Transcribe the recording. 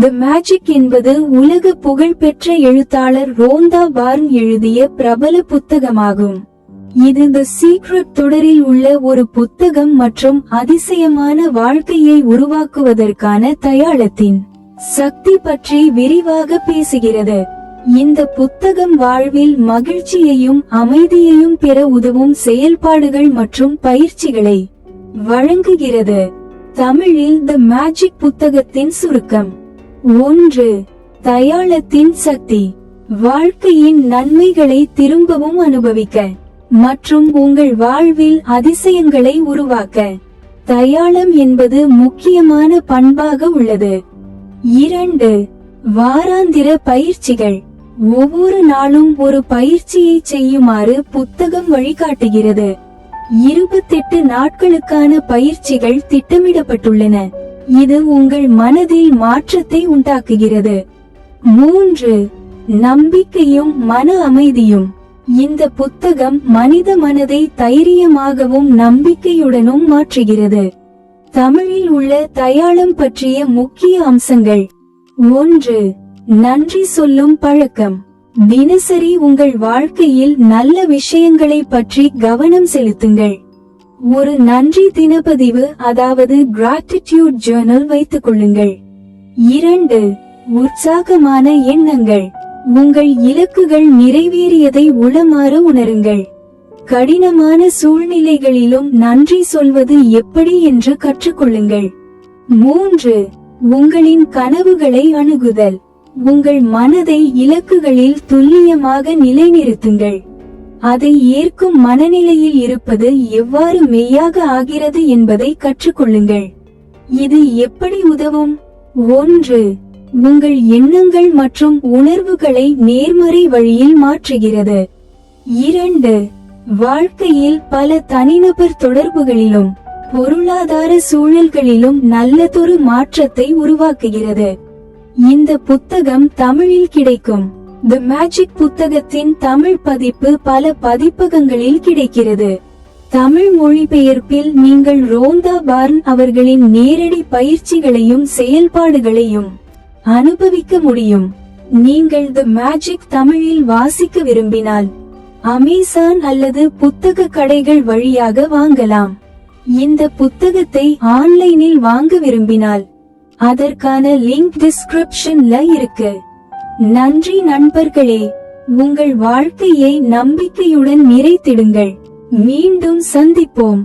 தி magic என்பது உலக புகழ்பெற்ற எழுத்தாளர் ரோந்தா பார்ன் எழுதிய பிரபல புத்தகமாகும். இது தி சீக்ரெட் தொடரில் உள்ள ஒரு புத்தகம் மற்றும் அதிசயமான வாழ்க்கையை உருவாக்குவதற்கான தயாளத்தின் சக்தி பற்றி விரிவாக பேசுகிறது. இந்த புத்தகம் வாழ்வில் மகிழ்ச்சியையும் அமைதியையும் பெற உதவும் செயல்பாடுகள் மற்றும் பயிற்சிகளை வழங்குகிறது. தமிழில் த மேஜிக் புத்தகத்தின் சுருக்கம். ஒன்று தயாளத்தின் சக்தி. வாழ்க்கையின் நன்மைகளை திரும்பவும் அனுபவிக்க மற்றும் உங்கள் வாழ்வில் அதிசயங்களை உருவாக்க. தயாளம் என்பது முக்கியமான பண்பாக உள்ளது. இரண்டு வாராந்திர பயிற்சிகள். ஒவ்வொரு நாளும் ஒரு பயிற்சியை செய்யுமாறு புத்தகம் வழிகாட்டுகிறது. இருபத்தெட்டு நாட்களுக்கான பயிற்சிகள் திட்டமிடப்பட்டுள்ளன. இது உங்கள் மனதில் மாற்றத்தை உண்டாக்குகிறது. மூன்று நம்பிக்கையும் மன அமைதியும். இந்த புத்தகம் மனித மனதை தைரியமாகவும் நம்பிக்கையுடனும் மாற்றுகிறது. தமிழில் உள்ள தயாளம் பற்றிய முக்கிய அம்சங்கள். ஒன்று நன்றி சொல்லும் பழக்கம். தினசரி உங்கள் வாழ்க்கையில் நல்ல விஷயங்களை பற்றி கவனம் செலுத்துங்கள். ஒரு நன்றி தினப்பதிவு அதாவது கிராட்டிடியூட் ஜேர்னல் வைத்துக் கொள்ளுங்கள். இரண்டு உற்சாகமான எண்ணங்கள். உங்கள் இலக்குகள் நிறைவேறியதை உளமாற உணருங்கள். கடினமான சூழ்நிலைகளிலும் நன்றி சொல்வது எப்படி என்று கற்றுக்கொள்ளுங்கள். மூன்று உங்களின் கனவுகளை அணுகுதல். உங்கள் மனதை இலக்குகளில் துல்லியமாக நிலைநிறுத்துங்கள். அதை ஏற்கும் மனநிலையில் இருப்பது எவ்வாறு மெய்யாக ஆகிறது என்பதை கற்றுக்கொள்ளுங்கள். இது எப்படி உதவும்? ஒன்று உங்கள் எண்ணங்கள் மற்றும் உணர்வுகளை நேர்மறை வழியில் மாற்றுகிறது. இரண்டு வாழ்க்கையில் பல தனிநபர் தொடர்புகளிலும் பொருளாதார சூழல்களிலும் நல்லதொரு மாற்றத்தை உருவாக்குகிறது. இந்த புத்தகம் தமிழில் கிடைக்கும். தி மேஜிக் புத்தகத்தின் தமிழ் பதிப்பு பல பதிப்பகங்களில் கிடைக்கிறது. தமிழ் மொழிபெயர்ப்பில் நீங்கள் ரோந்தா பார்ன் அவர்களின் நேரடி பயிற்சிகளையும் செயல்பாடுகளையும் அனுபவிக்க முடியும். நீங்கள் தி மேஜிக் தமிழில் வாசிக்க விரும்பினால் அமேசான் அல்லது புத்தக கடைகள் வழியாக வாங்கலாம். இந்த புத்தகத்தை ஆன்லைனில் வாங்க விரும்பினால் அதற்கான லிங்க் டிஸ்கிரிப்ஷன்ல இருக்கு. நன்றி நண்பர்களே உங்கள் வாழ்க்கையை நம்பிக்கையுடன் நிறைத்திடுங்கள். மீண்டும் சந்திப்போம்.